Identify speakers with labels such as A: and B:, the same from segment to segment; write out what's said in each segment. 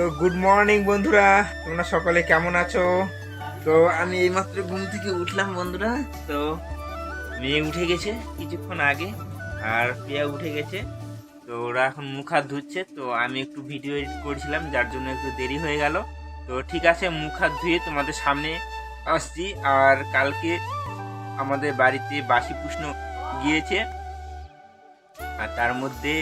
A: তো good morning বন্ধুরা। তোমরা সকালে কেমন আছো? তো আমি এইমাত্র ঘুম থেকে উঠলাম, বন্ধুরা। তো মেয়ে উঠে গেছে কিছুক্ষণ আগে, আর প্রিয়া উঠে গেছে। তো ওরা এখন মুখ হাত ধুচ্ছে, তো আমি একটু ভিডিও এডিট করছিলাম, যার জন্য একটু দেরি হয়ে গেল। তো ঠিক আছে, মুখ হাত ধুয়ে তোমাদের সামনে আসছি। আর কালকে আমাদের বাড়িতে বাসি পুষ্ণ গিয়েছে। আর তার মধ্যে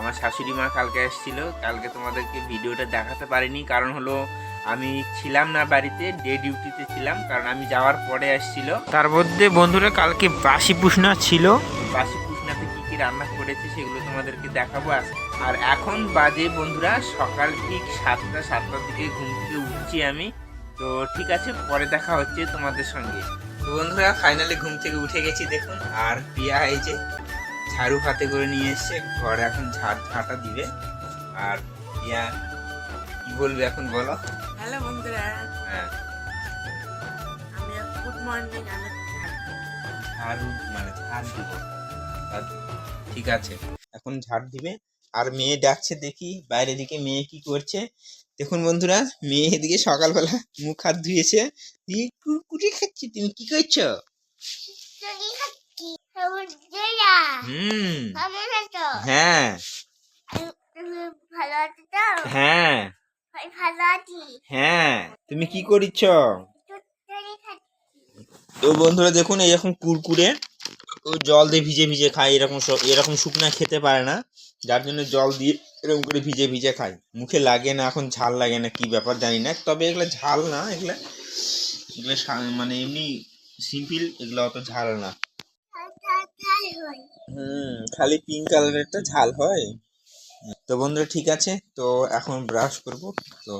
A: আমার শাশুড়ি মা কালকে এসেছিল। কালকে তোমাদেরকে ভিডিওটা দেখাতে পারিনি। কারণ হলো আমি ছিলাম না বাড়িতে ডে ডিউটিতে ছিলাম। কারণ আমি যাওয়ার পরে আসছিল তার মধ্যে বন্ধুরা কালকে বাসি পুষনা ছিল। বাসি পুষনাতে কি কি রান্না করেছে সেগুলো তোমাদেরকে দেখাবো আজ- আর এখন বাজে বন্ধুরা সকাল ঠিক সাতটা সাতটার দিকে ঘুম থেকে উঠছি আমি। তো ঠিক আছে পরে দেখা হচ্ছে তোমাদের সঙ্গে। তো বন্ধুরা ফাইনালি ঘুম থেকে উঠে গেছি দেখুন। আর পিয়া এই যে ঝাড়ু হাতে করে নিয়ে এসছে ঘরে এখন ঝাড় ঝাঁটা দিবে। আর ইয়া কি বলবে এখন বলো?
B: হ্যালো বন্ধুরা।
A: হ্যাঁ।
B: আমি গুড মর্নিং আমি
A: ঝাড়ু মানে ঝাড় দিব। ঠিক আছে। এখন ঝাড় দিবে। আর মেয়ে ডাকছে দেখি বাইরে দিকে মেয়ে কি করছে। দেখুন বন্ধুরা মেয়ে এদিকে সকালবেলা মুখ হাত ধুয়েছে। দিয়ে কুরকুরি খাচ্ছে তুমি কি করছ
C: চুরি খাচ্ছি সবুজ জেলা
A: হ্যাঁ। হ্যাঁ। হ্যাঁ। তুমি কি
C: খাচ্ছি
A: তো বন্ধুরা দেখুন এরকম কুরকুরে ও জল দিয়ে ভিজে ভিজে খায়, এরকম এরকম শুকনা খেতে পারে না, যার জন্য জল দিয়ে এরকম করে ভিজে ভিজে খায়। মুখে লাগে না, এখন ঝাল লাগে না, কি ব্যাপার জানি না, তবে এগুলো ঝাল না, এগুলো এগুলো মানে এমনি সিম্পল, এগুলো অত ঝাল না। খালি পিঙ্ক কালারেরটা ঝাল হয়? তো বন্ধুরা, ঠিক আছে। তো এখন ব্রাশ করব। তো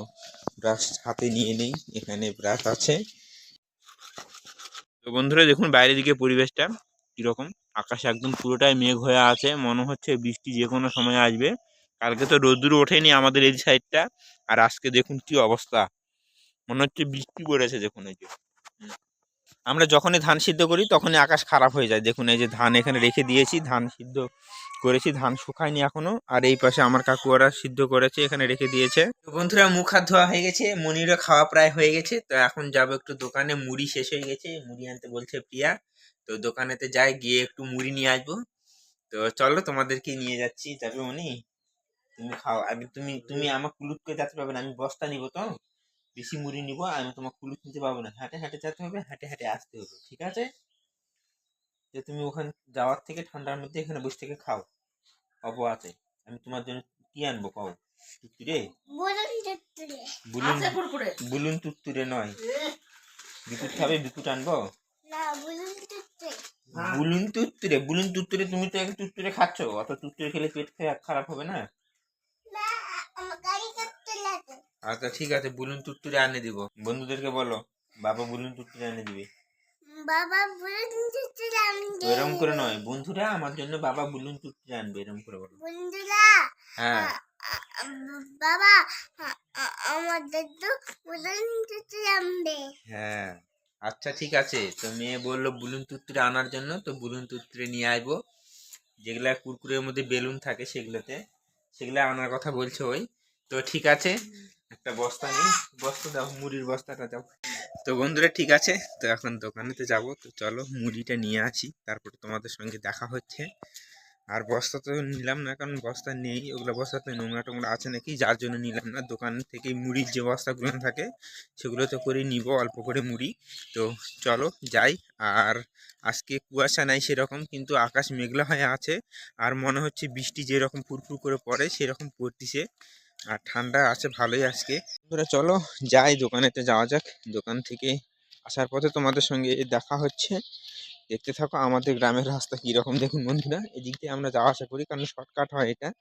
A: ব্রাশ হাতে নিয়ে নেই, এখানে ব্রাশ আছে। তো বন্ধুরা, দেখুন বাইরের দিকে পরিবেশটা কীরকম। আকাশ একদম পুরোটাই মেঘ হয়ে আছে। মনে হচ্ছে বৃষ্টি যে কোনো সময় আসবে। কালকে তো রোদ্দুর ওঠেনি আমাদের এই সাইডটা আর আজকে দেখুন কি অবস্থা। মনে হচ্ছে বৃষ্টি পড়েছে দেখুন এই যে। আমরা যখনই ধান সিদ্ধ করি, তখনই আকাশ খারাপ হয়ে যায়। দেখুন, এই যে ধান এখানে রেখে দিয়েছি, ধান সিদ্ধ করেছি, ধান শুকায়নি এখনও। আর এই পাশে আমার কাকু ওরা সিদ্ধ করেছে, এখানে রেখে দিয়েছে। বন্ধুরা, মুখ হাত ধোয়া হয়ে গেছে, মনিরও খাওয়া প্রায় হয়ে গেছে। তো এখন যাব একটু দোকানে, মুড়ি শেষ হয়ে গেছে, মুড়ি আনতে বলছে প্রিয়া। তো দোকানেতে যাই, গিয়ে একটু মুড়ি নিয়ে আসব। তো চলো, তোমাদেরকে নিয়ে যাচ্ছি, যাবে মনি তুমি খাও, আগে তুমি তুমি আমার করে যেতে পারবে না, আমি বস্তা নিবো তো? বেশি মুড়ি নিব আমি তোমার কুলুপ নিতে পারব না। হাঁটে হাঁটে যেতে হবে হাঁটে হাঁটে আসতে হবে ঠিক আছে? যে তুমি ওখানে যাওয়ার থেকে ঠান্ডার মধ্যে এখানে বসে থেকে খাও অপয়াতে আমি তোমার জন্য কি আনব খাও তুত্তুরে
C: বলুন
A: বুলুন তুত্তুরে নয়। বিকুট খাবে বিকুট আনব?
C: না বলুন চুরি
B: হ্যাঁ।
A: বুলুন তুত্তুরে বুলুন তুত্তুরে তুমি তো এক তুত্তুরে খাচ্ছ অত তুত্তুরে খেলে পেট খারাপ হবে না
C: না আমার গাড়ি করতে লাগে
A: আচ্ছা ঠিক আছে বুলুন তুত্তুরে আনে দিব। বন্ধুদেরকে বলো বাবা বুলুন তুত্তুরে আনে দিবে?
C: বাবা বলুন চুরি আমি
A: তো এরকম করে নয় বন্ধুরা আমার জন্য বাবা বুলুন তুত্তুরে আনবে এরকম করে বলো।
C: বন্ধুরা
A: হ্যাঁ।
C: বাবা আ- আ- আমাদের তো বলুন চুরি আনবে।
A: হ্যাঁ। আচ্ছা ঠিক আছে তো মেয়ে বলল বুলুন তুত্তুরে আনার জন্য তো বুলুন তুত্তুরে নিয়ে আসব যেগুলা কুরকুরের মধ্যে বেলুন থাকে সেগুলোতে সেগুলো আনার কথা বলছে ওই। তো ঠিক আছে একটা বস্তা নেই। বস্তা দাও, মুড়ির বস্তাটা দাও। তো বন্ধুরা, ঠিক আছে। তো এখন দোকানেতে যাব। তো চলো, মুড়িটা নিয়ে আসি। তারপরে তোমাদের সঙ্গে দেখা হচ্ছে। আর বস্তা তো নিলাম না, কারণ বস্তা নেই। ওগুলো বস্তাতে নোংরা টোংরা আছে নাকি? যার জন্য নিলাম না। দোকান থেকে মুড়ির যে বস্তাগুলো থাকে, সেগুলো তো করে নিব, অল্প করে মুড়ি। তো চলো, যাই। আর আজকে কুয়াশা নাই সেরকম, কিন্তু আকাশ মেঘলা হয়ে আছে। আর মনে হচ্ছে বৃষ্টি যেরকম ফুরফুর করে পড়ে, সেরকম পড়তিছে। আর ঠান্ডা আছে ভালোই আজকে। বন্ধুরা, চলো যাই, দোকানেতে যাওয়া যাক। দোকান থেকে আসার পথে তোমাদের সঙ্গে দেখা হচ্ছে। দেখতে থাকো আমাদের গ্রামের রাস্তা কীরকম। দেখুন বন্ধুরা, এদিক দিয়ে আমরা যাওয়া আসা করি, কারণ শর্টকাট হয় এটা।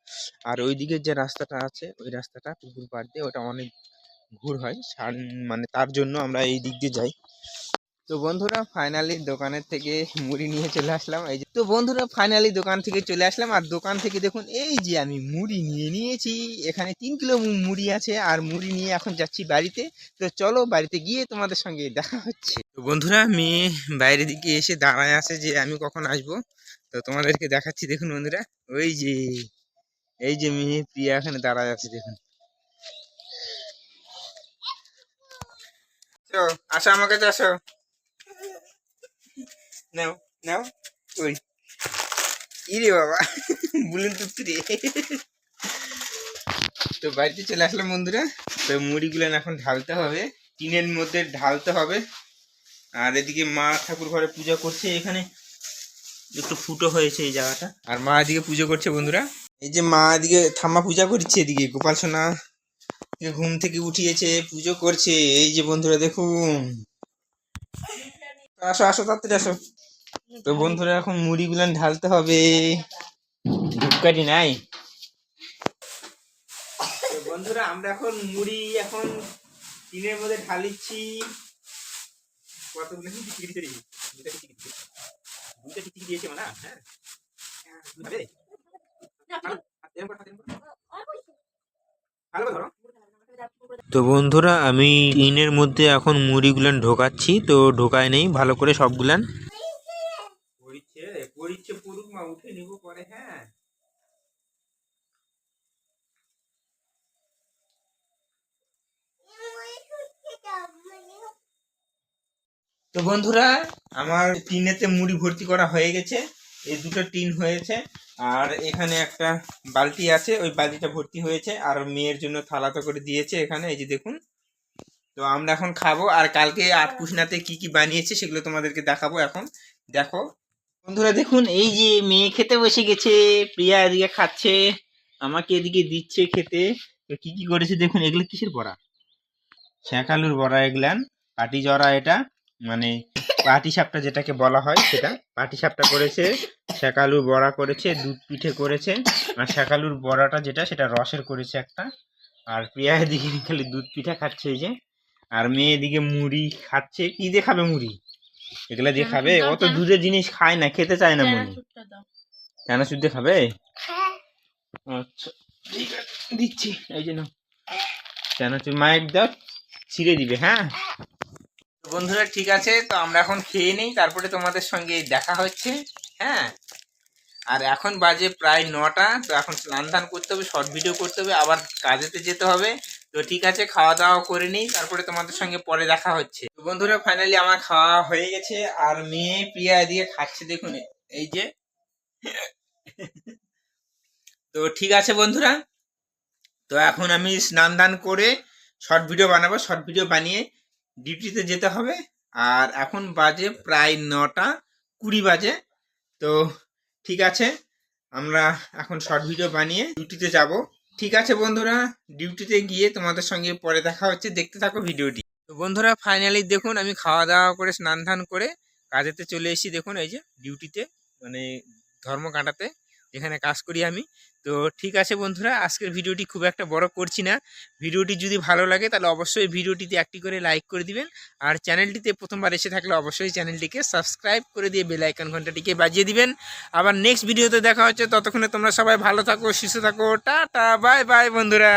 A: আর ওই দিকের যে রাস্তাটা আছে, ওই রাস্তাটা পুকুর পাড় দিয়ে ওটা অনেক ঘুর হয়। মানে তার জন্য আমরা এই দিক দিয়ে যাই। তো বন্ধুরা ফাইনালি দোকানের থেকে মুড়ি নিয়ে চলে আসলাম। এই যে তো বন্ধুরা ফাইনালি দোকান থেকে চলে আসলাম। আর দোকান থেকে দেখুন এই যে আমি মুড়ি নিয়ে নিয়েছি। এখানে তিন কিলো মুড়ি আছে। আর মুড়ি নিয়ে এখন যাচ্ছি বাড়িতে। তো চলো বাড়িতে গিয়ে তোমাদের সঙ্গে দেখা হচ্ছে। তো বন্ধুরা মেয়ে বাইরের দিকে এসে দাঁড়ায় আছে যে আমি কখন আসব। তো তোমাদেরকে দেখাচ্ছি দেখুন বন্ধুরা। ওই যে এই যে মেয়ে প্রিয়া এখানে দাঁড়ায় আছে দেখুন। চো, আসো আমার কাছে আসো। নাও নাও ওই ইরে বাবা বুলুন তুত্তুরে তো বাড়িতে চলে আসলাম বন্ধুরা। তো মুড়িগুলো এখন ঢালতে হবে। টিনের মধ্যে ঢালতে হবে। আর এদিকে মা ঠাকুর ঘরে পূজা করছে। এখানে একটু ফুটো হয়েছে এই জায়গাটা। আর মা এদিকে পুজো করছে বন্ধুরা। এই যে মা এদিকে থাম্মা পূজা করছে এদিকে, গোপাল সোনা। ঘুম থেকে উঠিয়েছে, পুজো করছে। এই যে বন্ধুরা, দেখুন। আসো আসো তাড়াতাড়ি আসো। তো বন্ধুরা এখন মুড়িগুলো ঢালতে হবে। ধূপকাঠি নাই? বন্ধুরা আমরা এখন মুড়ি এখন টিনের মধ্যে ঢালিচ্ছি। কতগুলো? দিয়েছে না হ্যাঁ। ভালো ধরো। তো বন্ধুরা, আমি ইনের মধ্যে এখন মুড়িগুলান ঢোকাচ্ছি, তো ঢোকায় নেই, ভালো করে সবগুলান। হ্যাঁ। তো বন্ধুরা, আমার টিনেতে মুড়ি ভর্তি করা হয়ে গেছে। এই দুটো টিন হয়েছে। আর এখানে একটা বালতি আছে, ওই বালতিটা ভর্তি হয়েছে। আর মেয়ের জন্য থালা তো করে দিয়েছে এখানে, এই যে দেখুন। তো আমরা এখন খাব। আর কালকে আট পুষনাতে কি কি বানিয়েছে সেগুলো তোমাদেরকে দেখাবো এখন। দেখো। বন্ধুরা দেখুন, এই যে মেয়ে খেতে বসে গেছে, প্রিয়া এদিকে খাচ্ছে, আমাকে এদিকে দিচ্ছে খেতে। তো কি কি করেছে দেখুন, এগুলো কিসের বড়া? শ্যাকালুর বড়া, এগুলান। পাটি জরা এটা। মানে পাটি সাপটা যেটাকে বলা হয় সেটা। পাটি সাপটা করেছে শ্যাকালুর বড়া করেছে দুধ পিঠে করেছে। আর শ্যাকালুর বড়াটা যেটা সেটা রসের করেছে একটা। আর প্রিয়া এদিকে খালি দুধ পিঠা খাচ্ছে এই যে। আর মেয়ে এদিকে মুড়ি খাচ্ছে। কি দিয়ে খাবে মুড়ি? এগুলা দিয়ে খাবে? অত দুধের জিনিস খায় না খেতে চায় না মুড়ি। কেন শুদ্ধ খাবে?
C: হ্যাঁ।
A: আচ্ছা ঠিক আছে দিচ্ছি। এই জন্য কেন তুমি মায়ের দাও ছিঁড়ে দিবে হ্যাঁ? বন্ধুরা, ঠিক আছে, তো আমরা এখন খেয়ে নিই, তারপরে তোমাদের সঙ্গে দেখা হচ্ছে হ্যাঁ? আর এখন বাজে প্রায় নটা, তো এখন স্নান দান করতে হবে, শর্ট ভিডিও করতে হবে, আবার কাজেতে যেতে হবে, তো ঠিক আছে, খাওয়া দাওয়া করে নিই, তারপরে তোমাদের সঙ্গে পরে দেখা হচ্ছে। তো বন্ধুরা ফাইনালি আমার খাওয়া হয়ে গেছে, আর মেয়ে প্রিয়া এদিকে খাচ্ছে, দেখুন, এই যে। তো ঠিক আছে বন্ধুরা, তো এখন আমি স্নান দান করে শর্ট ভিডিও বানাবো, শর্ট ভিডিও বানিয়ে ডিউটিতে যেতে হবে। আর এখন বাজে প্রায় নটা কুড়ি বাজে। তো ঠিক আছে, আমরা এখন শর্ট ভিডিও বানিয়ে ডিউটিতে যাব। ঠিক আছে বন্ধুরা, ডিউটিতে গিয়ে তোমাদের সঙ্গে পরে দেখা হচ্ছে। দেখতে থাকো ভিডিওটি। তো বন্ধুরা ফাইনালি দেখুন, আমি খাওয়া দাওয়া করে, স্নান ধান করে কাজেতে চলে এসেছি। দেখুন, এই যে ডিউটিতে মানে ধর্ম কাটাতে যেখানে কাজ করি আমি। তো ঠিক আছে বন্ধুরা, আজকের ভিডিওটি খুব একটা বড় করছি না। ভিডিওটি যদি ভালো লাগে তাহলে অবশ্যই ভিডিওটিতে একটি করে লাইক করে দিবেন। আর চ্যানেলটিতে প্রথমবার এসে থাকলে অবশ্যই চ্যানেলটিকে সাবস্ক্রাইব করে দিয়ে বেলাইকন ঘন্টাটিকে বাজিয়ে দিবেন। আবার নেক্সট ভিডিওতে দেখা হচ্ছে, ততক্ষণে তোমরা সবাই ভালো থাকো, সুস্থ থাকো, টাটা বাই বাই বন্ধুরা।